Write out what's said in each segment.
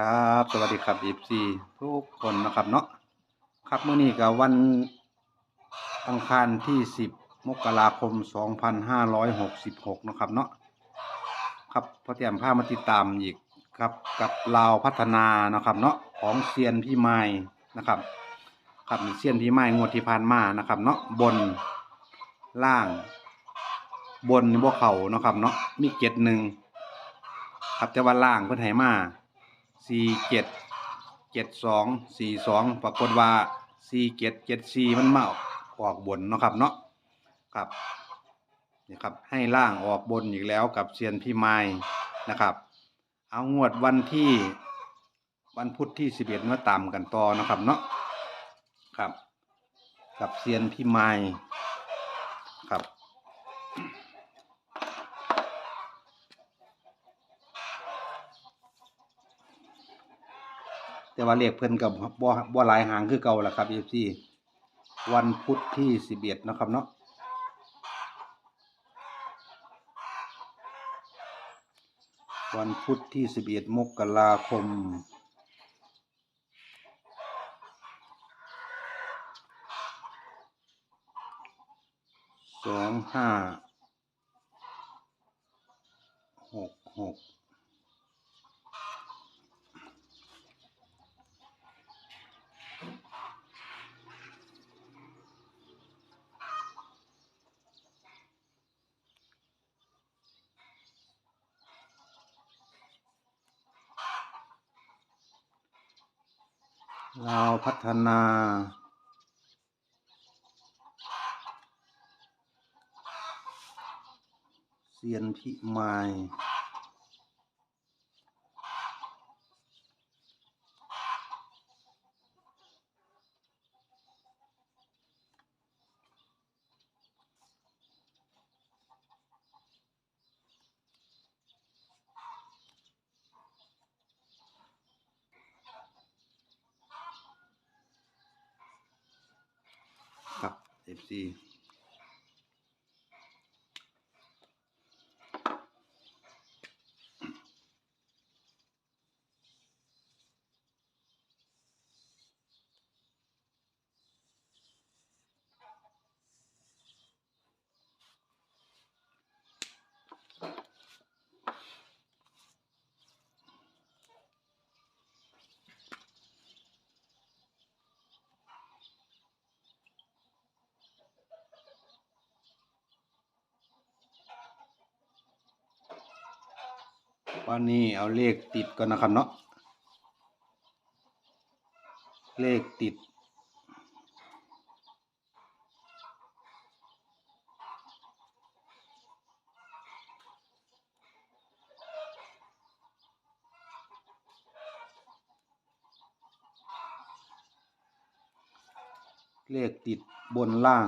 ครับสวัสดีครับ FC ทุกคนนะครับเนาะครับเมื้อนี้ก็วันอังคารที่ 10 มกราคม 2566 นะครับเนาะครับพอเตรียมพามาติดตามอีกครับกับลาวพัฒนานะครับเนาะของเซียนพี่ไม้นะครับครับเซียนพี่ไม้งวดที่ผ่านมานะครับเนาะบนล่างบนบ่เขานะครับเนาะมีเจ็ดหนึ่งครับแต่ว่าล่างเพิ่นให้มา สี่เจ็ดเจ็ดสองสี่สองปรากฏว่าสี่เจ็ดเจ็ดสี่มันมาออกบนเนาะครับเนาะครับนี่ครับให้ล่างออกบนอีกแล้วกับเซียนพี่ไม้นะครับ เอางวดวันที่วันพุธที่สิบเอ็ดมาตามกันต่อนะครับเนาะครับ กับเซียนพี่ไม้ครับ แต่ว่าเลขเพิ่นกับบ่บ่หลายหางคือเก่าล่ะครับ FC วันพุธที่11นะครับเนาะวันพุธที่11มกราคมสองห้าหกหก เราวพัฒนา เซียนพิมาย see วันนี้เอาเลขติดก่อนนะครับเนาะเลขติด เลขติดบนล่าง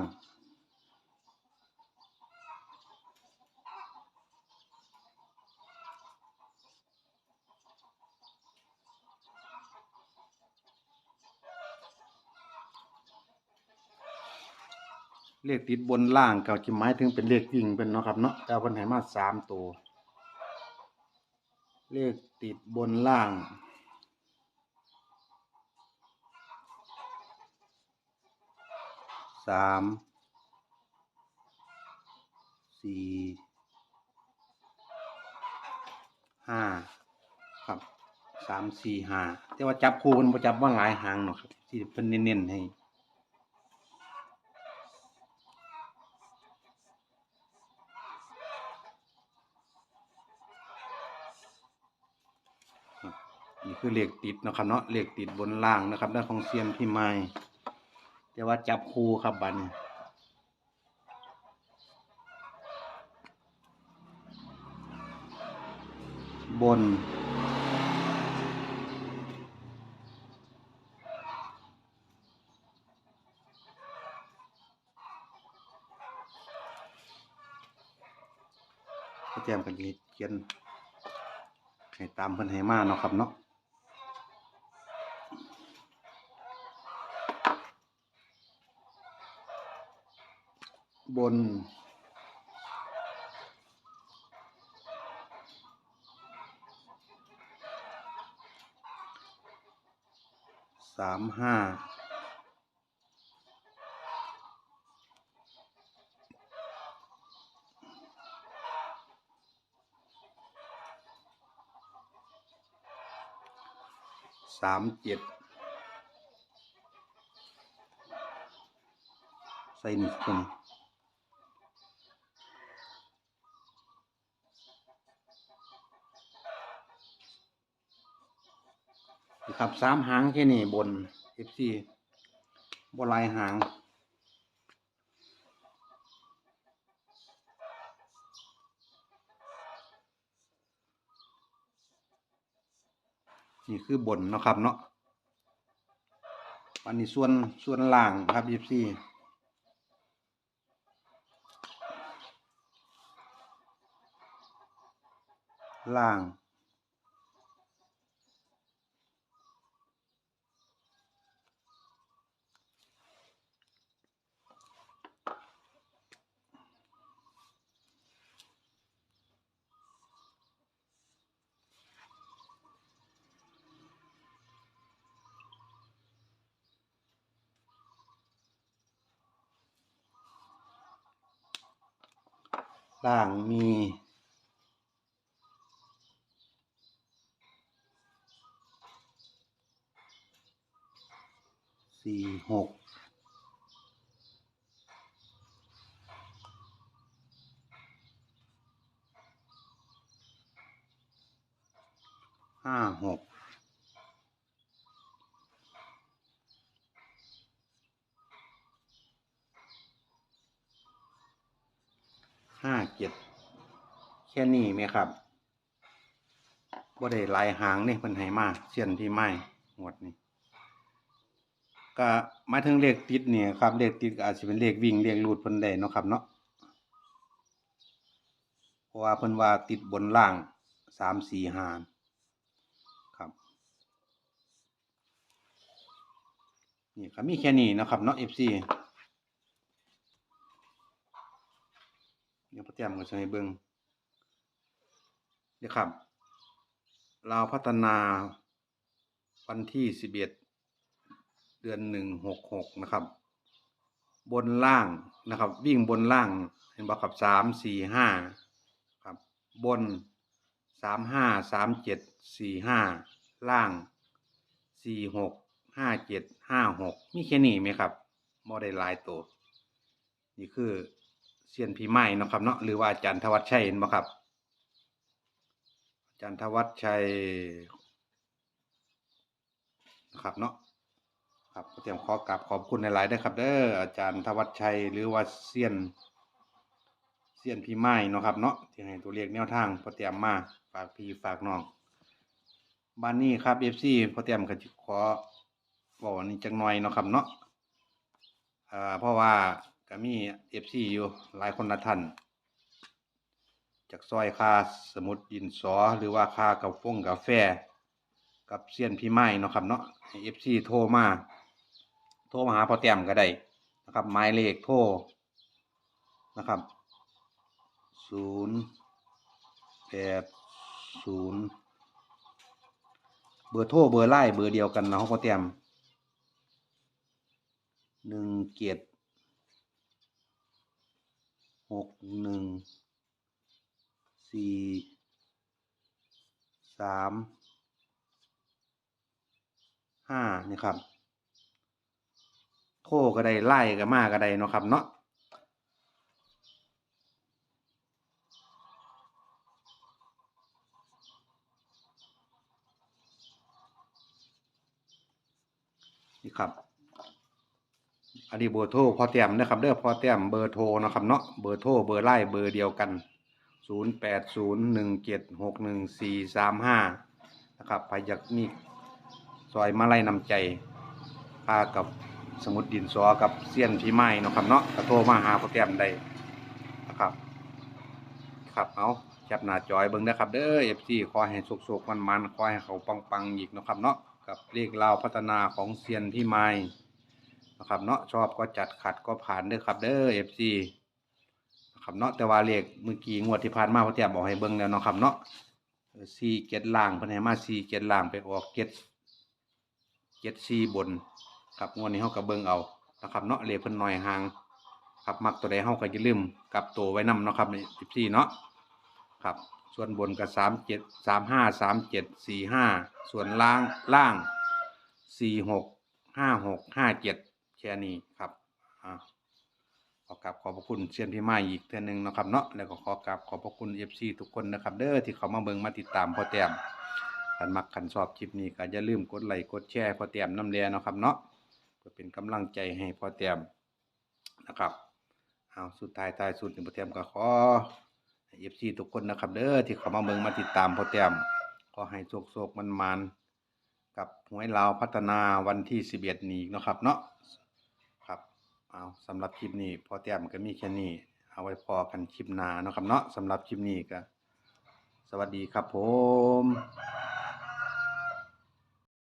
เลขติดบนล่างก็จะหมายถึงเป็นเลขวิ่งเป็นเนาะครับเนาะแต่วันไหนมาสามตัว เลขติดบนล่าง สาม สี่ ห้า ครับ สามสี่ห้าแต่ว่าจับคู่มันบ่จับว่าหลายหางเนาะครับ ที่เพิ่นเน้นๆให้ นี่คือเลขติดนะครับเนาะเลขติดบนล่างนะครับด้านของเซียมพี่ไม้แต่ว่าจับคู่ครับบันบน แจมกันดีเขียนให้ตามเพิ่นให้มาเนาะครับเนาะ บน สามห้า สามเจ็ดใส่นี่คน ครับสามหางแค่นี้บน FC บนลายหาง นี่คือบนนะครับเนาะอันนี้ส่วนส่วนล่างครับยี่สี่ล่าง ล่างมี สี่หก ห้าหก ห้าเจ็ดแค่นี้ไหมครับบ่ได้ลายหางนี่เพิ่นให้มากเสียนพี่ไม้หมดนี่ก็มาถึงเลขติดเนี่ยครับเลขติดอาจจะเป็นเลขวิ่งเลขรูดเพิ่นได้เนาะครับเนาะเพราะว่าเพิ่นว่าติดบนล่างสามสี่ห้าครับนี่ครับมีแค่นี้นะครับเนาะ FC เดี๋ยพ่อเตียมก็จะให้เบิ่งเดี๋ยวครับเราวพัฒนาวันที่สิบเอ็ดเดือนหนึ่งหกหกนะครับ บนล่างนะครับ วิ่งบนล่างเห็นบ่ครับสามสี่ห้าครับ บนสามห้าสามเจ็ดสี่ห้าล่างสี่หกห้าเจ็ดห้าหกมีแค่นี้ไหมครับโมได้ลายตัว นี่คือ เซียนพีไม้เนาะครับเนาะหรือว่าอาจารย์ธวัชชัยเห็นบ่ครับ อาจารย์ธวัชชัยนะครับเนาะครับเตรียมขอกราบขอบคุณในหลายๆด้ครับ เด้ออาจารย์ธวัชชัย หรือว่าเซียนเซียนพีไม้เนาะครับเนาะที่ให้ตัวเลขแนวทางพอเตรียมมาฝากพี่ฝากน้องบ้านนี้ครับเอฟซีพอเตรียมก็ขอบอกอันนี้จังหน่อยเนาะครับเนาะอ่าเพราะว่า ก็มีเอฟซีอยู่หลายคนละท่านจากซอยคาสมุดดินสอหรือว่าคากาฟงกาแฟ กับเซียนพี่ไม้เนาะครับเนาะเอฟซีโทรมา โทรมาหาพอแต้มก็ได้นะครับหมายเลขโทรนะครับศูนย์แปดศูนย์เบอร์โทรเบอร์ไล่เบอร์เดียวกันเนาะพอแต้มหนึ่งเกียร หกหนึ่งสี่สามห้านี่ครับโทรก็ได้ไล่ก็มาก็ได้เนาะครับเนาะนี่ครับ นนี้เบอร์โทรพอแต้มนะครับเด้อพอแต้มเบอร์โทรนะครับเนาะเบอร์โทรเบอร์ไล่เบอร์เดียวกันศูนย์แปดศูนย์หนึ่งเจ็ดหกหนึ่งสี่สามห้านะครับพายักมีซอยมาไล่นำใจพากับสมุดดินสอกับเซียนพี่ไม้เนาะครับเนาะก็โทรมาหาพอแต้มได้นะครับครับเอาจับหน้าจอยเบิ่งนะครับเด้อเอฟซีขอให้สุกๆมันๆขอให้เขาปังๆอีกเนาะครับเนาะกับเลขราวพัฒนาของเซียนพี่ไม้ นะครับเนาะชอบก็จัดขัดก็ผ่านเด้อครับ เด้อ FC นะครับเนาะแต่ว่าเลขเมื่อกี้งวดที่ผ่านมาพอเตียบอกให้เบิ่งแล้วเนาะครับเนาะซีเก็ดล่างเพิ่นให้มาซีเก็ดล่างไปออกเก็ดเจ็ดสี่บนครับงวดนี้เฮาก็เบิ่งเอานะครับเนาะเลขเพิ่นน้อยห่างครับมักตัวใดเฮาก็อย่าลืมกับตัวไว้นำเนาะครับใน14เนาะครับส่วนบนก็37 35 37 45ส่วนล่างล่าง46 56 57 แค่นี้ครับอ่าขอกราบขอบพระคุณเชียนพี่ไมาอีกเทื่อหนึงนะครับเนาะแล้วก็ขอกราบขอบพระคุณ FC ทุกคนนะครับ เด้อที่เขามาเบิ่งมาติดตามพ่อแต้มคันมักคันชอบคลิปนี้ก็อย่าลืมกดไลค์กดแชร์พ่อแต้มน้ำแลเนะครับเนาะเพื่อเป็นกำลังใจให้พ่อเตรียมนะครับเอาสุดท้ายท้ายสุดนี่พ่อเตรียมก็ขอเอฟซีทุกคนนะครับ เด้อที่เข้ามาเมืองมาติดตามพ่อเตรียมขอให้โชคโชคมันมันกับหวยลาวพัฒนาวันที่สิบเอ็ดนี้นะครับเนาะ เอาสำหรับคลิปนี้พอเตรียมก็มีแค่นี้ เอาไว้พอกันคลิปหน้าเนาะครับเนาะสำหรับคลิปนี้ก็ สวัสดีครับผม